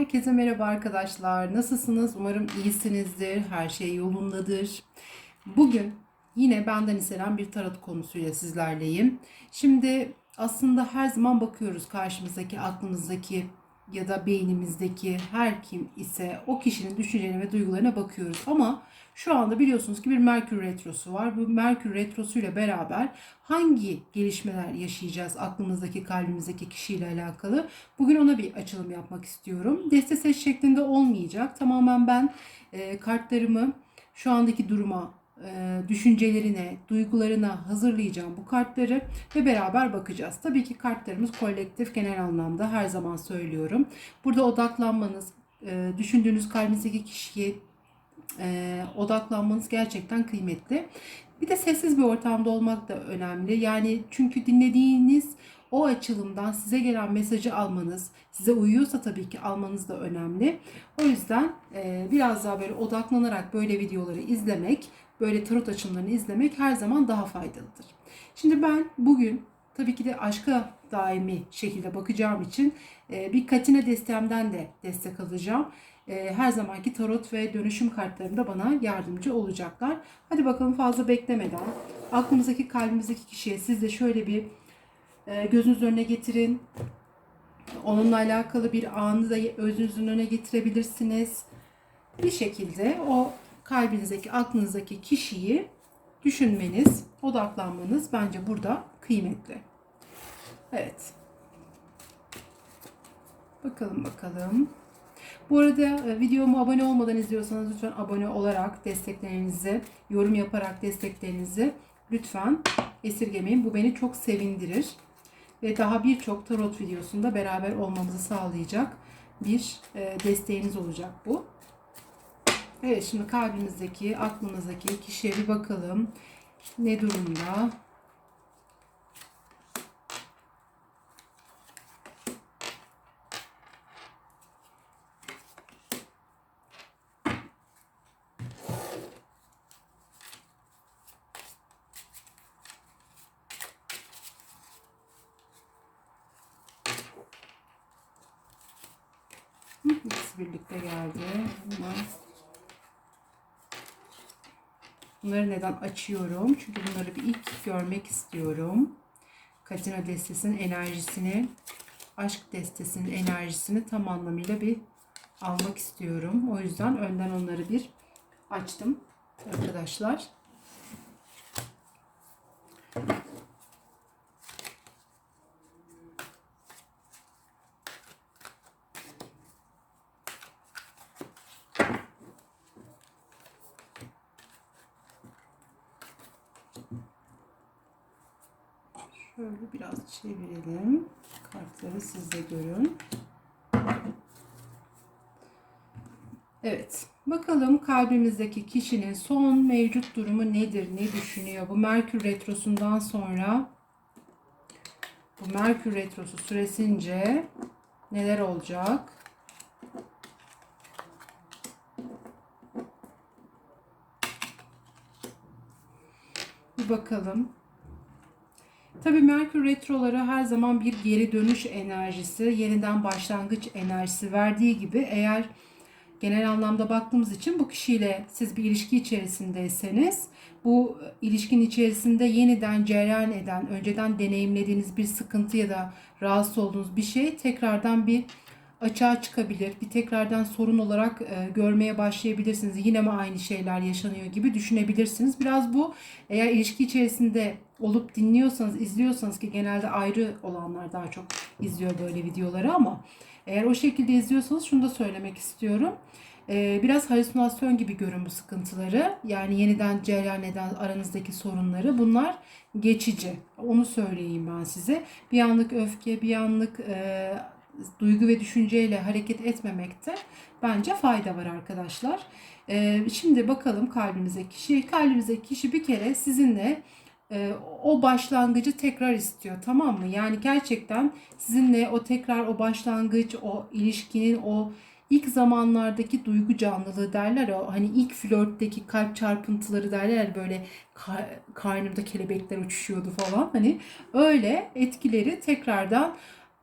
Herkese merhaba arkadaşlar. Nasılsınız? Umarım iyisinizdir. Her şey yolundadır. Bugün yine benden istenen bir tarot konusuyla sizlerleyim. Şimdi aslında her zaman bakıyoruz karşımızdaki, aklımızdaki ya da beynimizdeki her kim ise o kişinin düşüncelerine ve duygularına bakıyoruz. Ama şu anda biliyorsunuz ki bir Merkür Retrosu var. Bu Merkür Retrosu ile beraber hangi gelişmeler yaşayacağız aklımızdaki, kalbimizdeki kişiyle alakalı? Bugün ona bir açılım yapmak istiyorum. Deste seç şeklinde olmayacak. Tamamen ben e, kartlarımı şu andaki duruma, düşüncelerine, duygularına hazırlayacağım bu kartları ve beraber bakacağız. Tabii ki kartlarımız kolektif genel anlamda her zaman söylüyorum. Burada odaklanmanız, e, düşündüğünüz kalbinizdeki kişiye e, odaklanmanız gerçekten kıymetli. Bir de sessiz bir ortamda olmak da önemli. Yani çünkü dinlediğiniz o açılımdan size gelen mesajı almanız, size uyuyorsa tabii ki almanız da önemli. O yüzden e, biraz daha böyle odaklanarak böyle videoları izlemek, böyle tarot açılımlarını izlemek her zaman daha faydalıdır. Şimdi ben bugün tabii ki de aşka daimi şekilde bakacağım için e, bir Katina destemden de destek alacağım. E, her zamanki tarot ve dönüşüm kartlarım da bana yardımcı olacaklar. Hadi bakalım fazla beklemeden aklımızdaki kalbimizdeki kişiye siz de şöyle bir e, gözünüz önüne getirin. Onunla alakalı bir anı da özünüzün önüne getirebilirsiniz. Bir şekilde o kalbinizdeki, aklınızdaki kişiyi düşünmeniz, odaklanmanız bence burada kıymetli. Evet. Bakalım bakalım. Bu arada e, videomu abone olmadan izliyorsanız lütfen abone olarak desteklerinizi, yorum yaparak desteklerinizi lütfen esirgemeyin. Bu beni çok sevindirir. Ve daha birçok tarot videosunda beraber olmamızı sağlayacak bir e, desteğiniz olacak bu. Evet şimdi kalbimizdeki, aklımızdaki kişiye bir bakalım. Ne durumda? Birlikte geldi. Bunlar Bunları neden açıyorum? Çünkü bunları bir ilk görmek istiyorum. Katina destesinin enerjisini, aşk destesinin enerjisini tam anlamıyla bir almak istiyorum. O yüzden önden onları bir açtım arkadaşlar. Şöyle biraz çevirelim. Kartları siz de görün. Evet. Bakalım kalbimizdeki kişinin son mevcut durumu nedir? Ne düşünüyor? Bu Merkür Retrosu'ndan sonra bu Merkür Retrosu süresince neler olacak? Bir bakalım. Tabii Merkür retroları her zaman bir geri dönüş enerjisi, yeniden başlangıç enerjisi verdiği gibi eğer genel anlamda baktığımız için bu kişiyle siz bir ilişki içerisindeyseniz bu ilişkin içerisinde yeniden cereyan eden, önceden deneyimlediğiniz bir sıkıntı ya da rahatsız olduğunuz bir şey tekrardan bir açığa çıkabilir. Bir tekrardan sorun olarak e, görmeye başlayabilirsiniz. Yine mi aynı şeyler yaşanıyor gibi düşünebilirsiniz. Biraz bu eğer ilişki içerisinde olup dinliyorsanız, izliyorsanız ki genelde ayrı olanlar daha çok izliyor böyle videoları ama eğer o şekilde izliyorsanız şunu da söylemek istiyorum. Ee, biraz halüsinasyon gibi görün bu sıkıntıları. Yani yeniden cereyan eden aranızdaki sorunları. Bunlar geçici. Onu söyleyeyim ben size. Bir anlık öfke, bir anlık e, duygu ve düşünceyle hareket etmemekte bence fayda var arkadaşlar. E, şimdi bakalım kalbimizdeki kişi. Kalbimizdeki kişi bir kere sizinle e, o başlangıcı tekrar istiyor tamam mı? Yani gerçekten sizinle o tekrar o başlangıç, o ilişkinin o ilk zamanlardaki duygu canlılığı derler ya hani ilk flörtteki kalp çarpıntıları derler böyle kar, karnımda kelebekler uçuşuyordu falan hani öyle etkileri tekrardan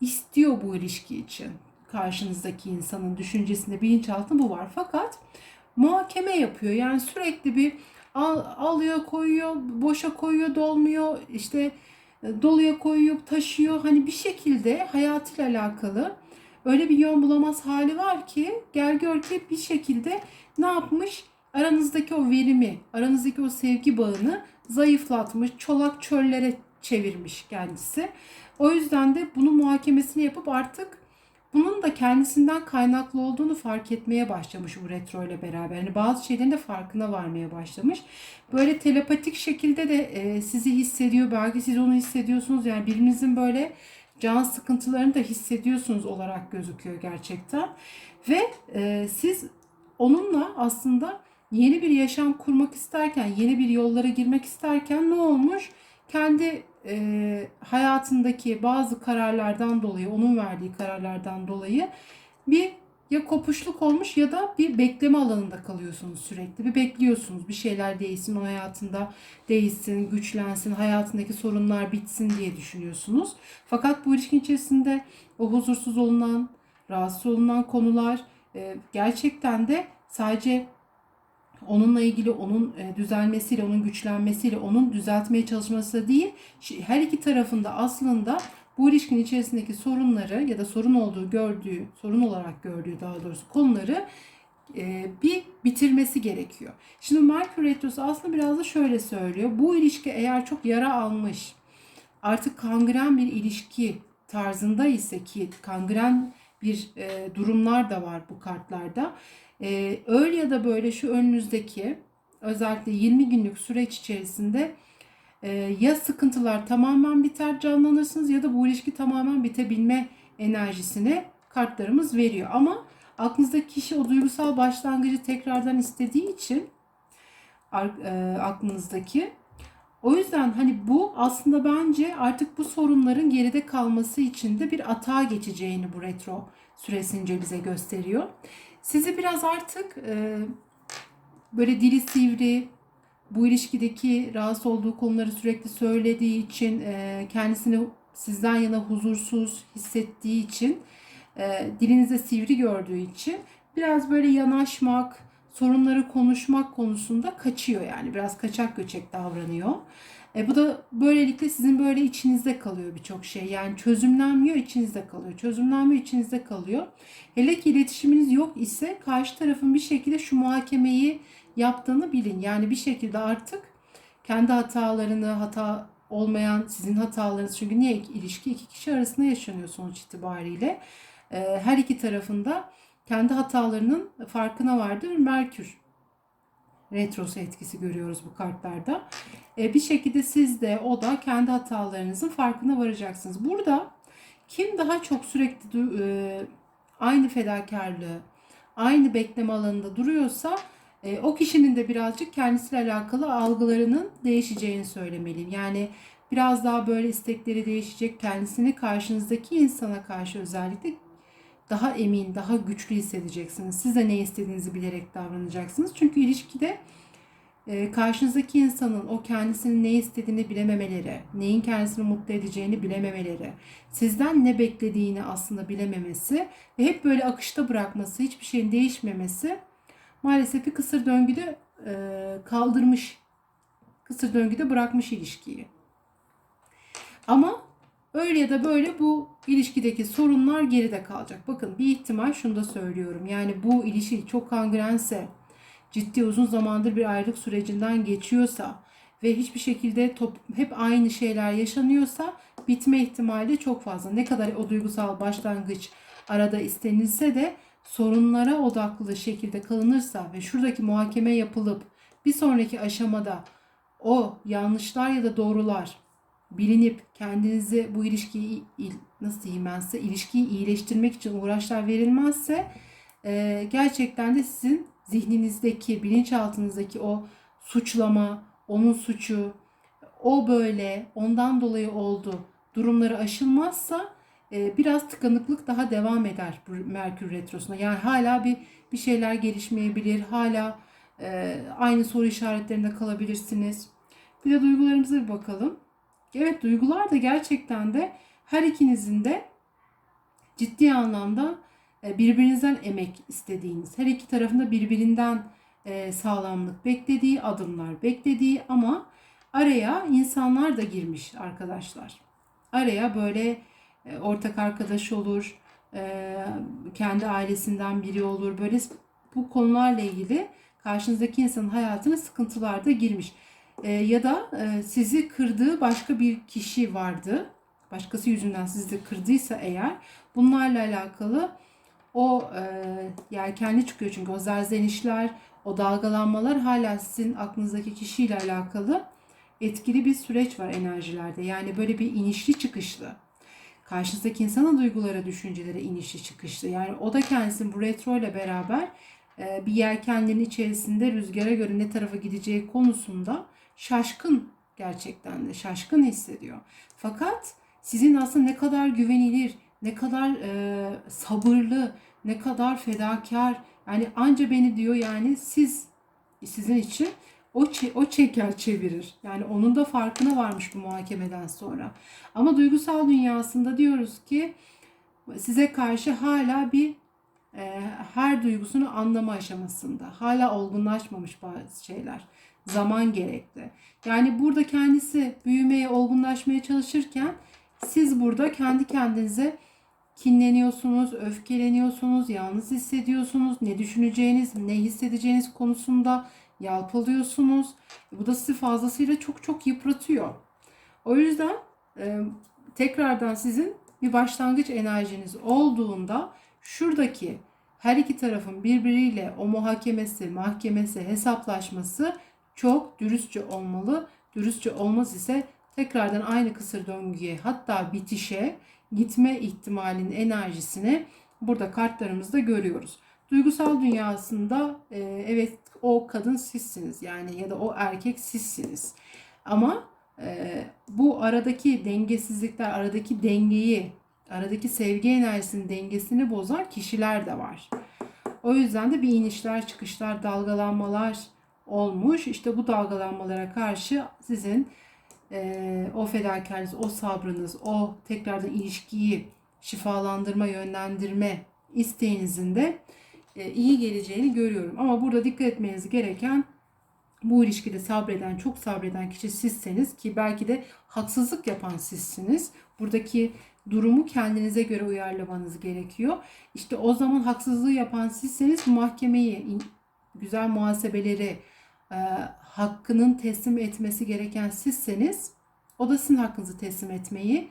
istiyor bu ilişki için karşınızdaki insanın düşüncesinde bilinçaltında bu var. Fakat muhakeme yapıyor. Yani sürekli bir al, alıyor koyuyor, boşa koyuyor, dolmuyor, işte e, doluya koyuyor, taşıyor. Hani bir şekilde hayatıyla alakalı öyle bir yön bulamaz hali var ki gel gör ki bir şekilde ne yapmış? Aranızdaki o verimi, aranızdaki o sevgi bağını zayıflatmış, çolak çöllere çevirmiş kendisi. O yüzden de bunun muhakemesini yapıp artık bunun da kendisinden kaynaklı olduğunu fark etmeye başlamış bu retro ile beraber. Yani bazı şeylerin de farkına varmaya başlamış. Böyle telepatik şekilde de e, sizi hissediyor. Belki siz onu hissediyorsunuz. Yani birbirinizin böyle can sıkıntılarını da hissediyorsunuz olarak gözüküyor gerçekten. Ve e, siz onunla aslında yeni bir yaşam kurmak isterken, yeni bir yollara girmek isterken ne olmuş? Kendi e, hayatındaki bazı kararlardan dolayı, onun verdiği kararlardan dolayı bir ya kopuşluk olmuş ya da bir bekleme alanında kalıyorsunuz sürekli. Bir bekliyorsunuz bir şeyler değişsin, o hayatında değişsin, güçlensin, hayatındaki sorunlar bitsin diye düşünüyorsunuz. Fakat bu ilişkin içerisinde o huzursuz olunan, rahatsız olunan konular e, gerçekten de sadece onunla ilgili onun e, düzelmesiyle, onun güçlenmesiyle, onun düzeltmeye çalışması değil, her iki tarafında aslında bu ilişkin içerisindeki sorunları ya da sorun olduğu gördüğü, sorun olarak gördüğü daha doğrusu konuları e, bir bitirmesi gerekiyor. Şimdi Merkür Retrosu aslında biraz da şöyle söylüyor. Bu ilişki eğer çok yara almış, artık kangren bir ilişki tarzında ise ki kangren bir e, durumlar da var bu kartlarda. E, öyle ya da böyle şu önünüzdeki özellikle 20 günlük süreç içerisinde e, ya sıkıntılar tamamen biter canlanırsınız ya da bu ilişki tamamen bitebilme enerjisini kartlarımız veriyor. Ama aklınızdaki kişi o duygusal başlangıcı tekrardan istediği için e, aklınızdaki o yüzden hani bu aslında bence artık bu sorunların geride kalması için de bir atağa geçeceğini bu retro süresince bize gösteriyor. Sizi biraz artık e, böyle dili sivri, bu ilişkideki rahatsız olduğu konuları sürekli söylediği için, e, kendisini sizden yana huzursuz hissettiği için, e, dilinize sivri gördüğü için biraz böyle yanaşmak, sorunları konuşmak konusunda kaçıyor yani. Biraz kaçak göçek davranıyor. E, bu da böylelikle sizin böyle içinizde kalıyor birçok şey. Yani çözümlenmiyor, içinizde kalıyor. Çözümlenmiyor, içinizde kalıyor. Hele ki iletişiminiz yok ise karşı tarafın bir şekilde şu muhakemeyi yaptığını bilin. Yani bir şekilde artık kendi hatalarını, hata olmayan sizin hatalarınız çünkü niye ilişki iki kişi arasında yaşanıyor sonuç itibariyle. E, her iki tarafında kendi hatalarının farkına vardır. Merkür retrosu etkisi görüyoruz bu kartlarda. E, bir şekilde siz de o da kendi hatalarınızın farkına varacaksınız. Burada kim daha çok sürekli e, aynı fedakarlığı, aynı bekleme alanında duruyorsa e, o kişinin de birazcık kendisiyle alakalı algılarının değişeceğini söylemeliyim. Yani biraz daha böyle istekleri değişecek, kendisini karşınızdaki insana karşı özellikle daha emin, daha güçlü hissedeceksiniz. Siz de ne istediğinizi bilerek davranacaksınız. Çünkü ilişkide e, karşınızdaki insanın o kendisinin ne istediğini bilememeleri, neyin kendisini mutlu edeceğini bilememeleri, sizden ne beklediğini aslında bilememesi ve hep böyle akışta bırakması, hiçbir şeyin değişmemesi maalesef bir kısır döngüde e, kaldırmış, kısır döngüde bırakmış ilişkiyi. Ama öyle ya da böyle bu ilişkideki sorunlar geride kalacak. Bakın bir ihtimal şunu da söylüyorum. Yani bu ilişki çok kangrense, ciddi uzun zamandır bir ayrılık sürecinden geçiyorsa ve hiçbir şekilde top, hep aynı şeyler yaşanıyorsa bitme ihtimali çok fazla. Ne kadar o duygusal başlangıç arada istenilse de sorunlara odaklı şekilde kalınırsa ve şuradaki muhakeme yapılıp bir sonraki aşamada o yanlışlar ya da doğrular bilinip kendinizi bu ilişkiyi nasıl diyeyim ben size ilişkiyi iyileştirmek için uğraşlar verilmezse e, gerçekten de sizin zihninizdeki bilinçaltınızdaki o suçlama onun suçu o böyle ondan dolayı oldu durumları aşılmazsa e, biraz tıkanıklık daha devam eder Merkür Retrosu'na. Yani hala bir bir şeyler gelişmeyebilir. Hala e, aynı soru işaretlerinde kalabilirsiniz. Bir de duygularımıza bir bakalım. Evet duygular da gerçekten de her ikinizin de ciddi anlamda e, birbirinizden emek istediğiniz, her iki tarafında birbirinden e, sağlamlık beklediği, adımlar beklediği ama araya insanlar da girmiş arkadaşlar. Araya böyle e, ortak arkadaş olur, kendi ailesinden biri olur. Böyle bu konularla ilgili karşınızdaki insanın hayatına sıkıntılar da girmiş. Ya da sizi kırdığı başka bir kişi vardı. Başkası yüzünden sizi kırdıysa eğer bunlarla alakalı o e, yelkenli çıkıyor çünkü o zerzenişler, o dalgalanmalar hala sizin aklınızdaki kişiyle alakalı etkili bir süreç var enerjilerde. Yani böyle bir inişli çıkışlı. Karşınızdaki insanın duygulara, düşüncelere inişli çıkışlı. Yani o da kendisinin bu retro ile beraber e, bir yelkenlerin içerisinde rüzgara göre ne tarafa gideceği konusunda şaşkın gerçekten de şaşkın hissediyor. Fakat sizin aslında ne kadar güvenilir, ne kadar e, sabırlı, ne kadar fedakar. Yani anca beni diyor yani siz sizin için o o çeker çevirir. Yani onun da farkına varmış bu muhakemeden sonra. Ama duygusal dünyasında diyoruz ki size karşı hala bir e, her duygusunu anlama aşamasında. Hala olgunlaşmamış bazı şeyler. Zaman gerekli. Yani burada kendisi büyümeye, olgunlaşmaya çalışırken siz burada kendi kendinize kinleniyorsunuz, öfkeleniyorsunuz, yalnız hissediyorsunuz, ne düşüneceğiniz, ne hissedeceğiniz konusunda yalpalıyorsunuz. Bu da sizi fazlasıyla çok çok yıpratıyor. O yüzden e, tekrardan sizin bir başlangıç enerjiniz olduğunda şuradaki her iki tarafın birbiriyle o muhakemesi, mahkemesi, hesaplaşması çok dürüstçe olmalı. Dürüstçe olmaz ise tekrardan aynı kısır döngüye hatta bitişe gitme ihtimalinin enerjisini burada kartlarımızda görüyoruz. Duygusal dünyasında e, evet o kadın sizsiniz yani ya da o erkek sizsiniz. Ama e, bu aradaki dengesizlikler, aradaki dengeyi, aradaki sevgi enerjisinin dengesini bozan kişiler de var. O yüzden de bir inişler, çıkışlar, dalgalanmalar olmuş. İşte bu dalgalanmalara karşı sizin e, o fedakarlığınız, o sabrınız, o tekrardan ilişkiyi şifalandırma, yönlendirme isteğinizin de e, iyi geleceğini görüyorum. Ama burada dikkat etmeniz gereken bu ilişkide sabreden, çok sabreden kişi sizseniz ki belki de haksızlık yapan sizsiniz. Buradaki durumu kendinize göre uyarlamanız gerekiyor. İşte o zaman haksızlığı yapan sizseniz mahkemeyi, güzel muhasebeleri, e, hakkının teslim etmesi gereken sizseniz o da sizin hakkınızı teslim etmeyi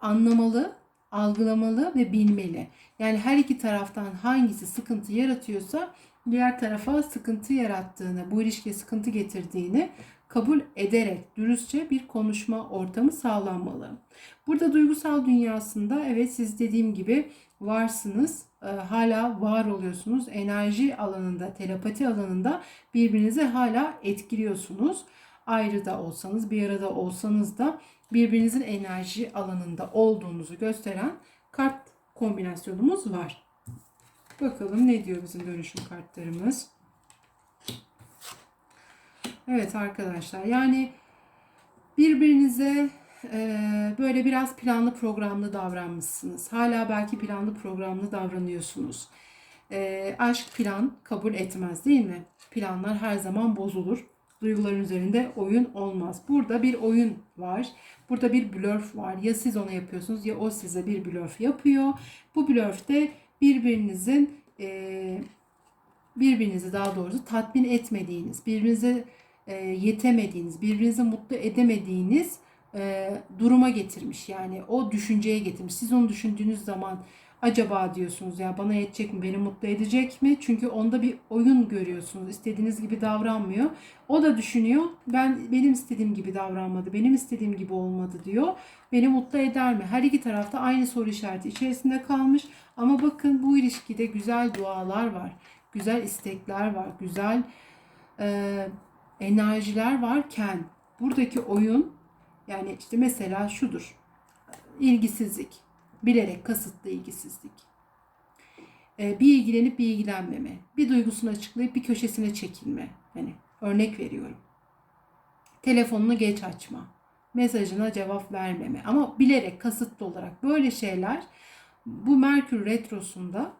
anlamalı, algılamalı ve bilmeli. Yani her iki taraftan hangisi sıkıntı yaratıyorsa diğer tarafa sıkıntı yarattığını, bu ilişkiye sıkıntı getirdiğini kabul ederek dürüstçe bir konuşma ortamı sağlanmalı. Burada duygusal dünyasında evet siz dediğim gibi varsınız, hala var oluyorsunuz. Enerji alanında, telepati alanında birbirinizi hala etkiliyorsunuz. Ayrı da olsanız, bir arada olsanız da birbirinizin enerji alanında olduğunuzu gösteren kart kombinasyonumuz var. Bakalım ne diyor bizim dönüşüm kartlarımız. Evet arkadaşlar yani birbirinize e, böyle biraz planlı programlı davranmışsınız. Hala belki planlı programlı davranıyorsunuz. E, aşk plan kabul etmez değil mi? Planlar her zaman bozulur. Duyguların üzerinde oyun olmaz. Burada bir oyun var. Burada bir blöf var. Ya siz onu yapıyorsunuz ya o size bir blöf yapıyor. Bu blöfte birbirinizin e, birbirinizi daha doğrusu tatmin etmediğiniz, birbirinize e, yetemediğiniz, birbirinizi mutlu edemediğiniz e, duruma getirmiş. Yani o düşünceye getirmiş. Siz onu düşündüğünüz zaman acaba diyorsunuz ya bana yetecek mi, beni mutlu edecek mi? Çünkü onda bir oyun görüyorsunuz. İstediğiniz gibi davranmıyor. O da düşünüyor. Ben benim istediğim gibi davranmadı. Benim istediğim gibi olmadı diyor. Beni mutlu eder mi? Her iki tarafta aynı soru işareti içerisinde kalmış. Ama bakın bu ilişkide güzel dualar var. Güzel istekler var. Güzel e, enerjiler varken buradaki oyun yani işte mesela şudur. İlgisizlik. Bilerek kasıtlı ilgisizlik. Ee, bir ilgilenip bir ilgilenmeme. Bir duygusunu açıklayıp bir köşesine çekilme. Hani örnek veriyorum. Telefonunu geç açma. Mesajına cevap vermeme. Ama bilerek kasıtlı olarak böyle şeyler bu Merkür Retrosu'nda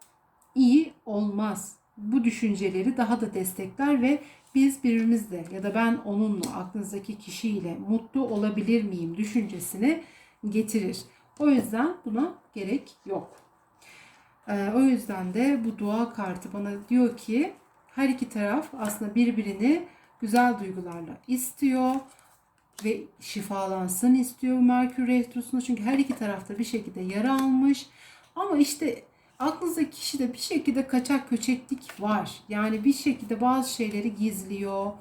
iyi olmaz. Bu düşünceleri daha da destekler ve biz birbirimizle ya da ben onunla aklınızdaki kişiyle mutlu olabilir miyim düşüncesini getirir. O yüzden buna gerek yok. Ee, o yüzden de bu dua kartı bana diyor ki her iki taraf aslında birbirini güzel duygularla istiyor ve şifalansın istiyor Merkür Retrosu'nda. Çünkü her iki tarafta bir şekilde yara almış. Ama işte aklınızdaki kişide bir şekilde kaçak köçeklik var. Yani bir şekilde bazı şeyleri gizliyor.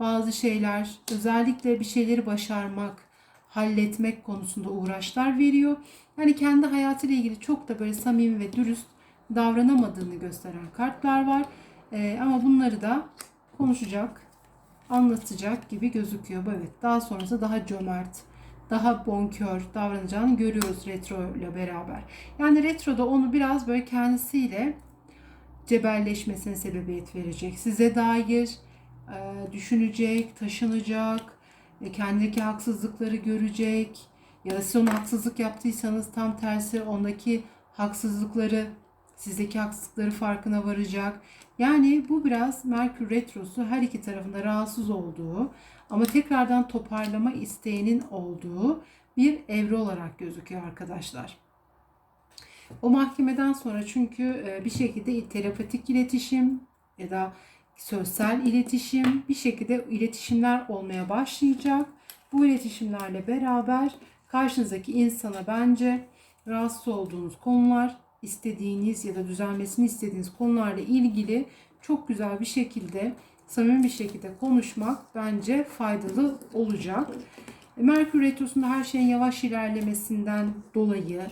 Bazı şeyler özellikle bir şeyleri başarmak, halletmek konusunda uğraşlar veriyor. Yani kendi hayatıyla ilgili çok da böyle samimi ve dürüst davranamadığını gösteren kartlar var. Ee, ama bunları da konuşacak, anlatacak gibi gözüküyor. Evet, daha sonrasında daha cömert, daha bonkör davranacağını görüyoruz retro ile beraber. Yani retroda onu biraz böyle kendisiyle cebelleşmesine sebebiyet verecek. Size dair e, düşünecek, taşınacak, e, kendindeki haksızlıkları görecek ya da siz ona haksızlık yaptıysanız tam tersi ondaki haksızlıkları sizdeki haksızlıkları farkına varacak. Yani bu biraz Merkür Retrosu her iki tarafında rahatsız olduğu ama tekrardan toparlama isteğinin olduğu bir evre olarak gözüküyor arkadaşlar. O mahkemeden sonra çünkü e, bir şekilde telepatik iletişim ya da sosyal iletişim bir şekilde iletişimler olmaya başlayacak. Bu iletişimlerle beraber karşınızdaki insana bence rahatsız olduğunuz konular, istediğiniz ya da düzelmesini istediğiniz konularla ilgili çok güzel bir şekilde, samimi bir şekilde konuşmak bence faydalı olacak. Merkür Retrosu'nda her şeyin yavaş ilerlemesinden dolayı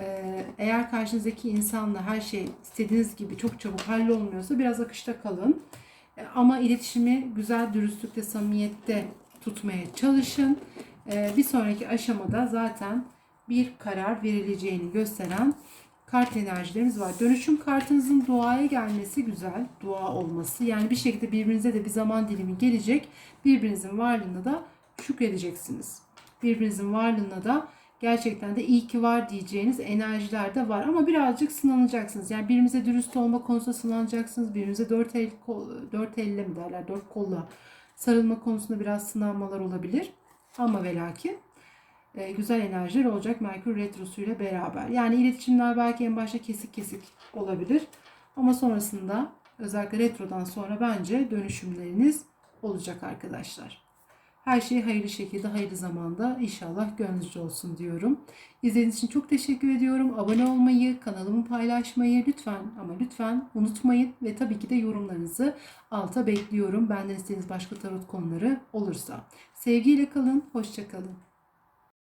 e, eğer karşınızdaki insanla her şey istediğiniz gibi çok çabuk hallolmuyorsa biraz akışta kalın. E, Ama iletişimi güzel dürüstlükte, samimiyette tutmaya çalışın. E, Bir sonraki aşamada zaten bir karar verileceğini gösteren kart enerjilerimiz var. Dönüşüm kartınızın duaya gelmesi güzel. Dua olması. Yani bir şekilde birbirinize de bir zaman dilimi gelecek. Birbirinizin varlığına da şükredeceksiniz. Birbirinizin varlığına da gerçekten de iyi ki var diyeceğiniz enerjiler de var. Ama birazcık sınanacaksınız. Yani birbirimize dürüst olma konusunda sınanacaksınız. Birbirimize dört, el, dört elle mi derler, dört kolla sarılma konusunda biraz sınanmalar olabilir. Ama ve lakin e, güzel enerjiler olacak Merkür Retrosu ile beraber. Yani iletişimler belki en başta kesik kesik olabilir. Ama sonrasında özellikle retrodan sonra bence dönüşümleriniz olacak arkadaşlar. Her şey hayırlı şekilde, hayırlı zamanda inşallah gönlünüzce olsun diyorum. İzlediğiniz için çok teşekkür ediyorum. Abone olmayı, kanalımı paylaşmayı lütfen ama lütfen unutmayın. Ve tabii ki de yorumlarınızı alta bekliyorum. Benden istediğiniz başka tarot konuları olursa. Sevgiyle kalın, hoşça kalın.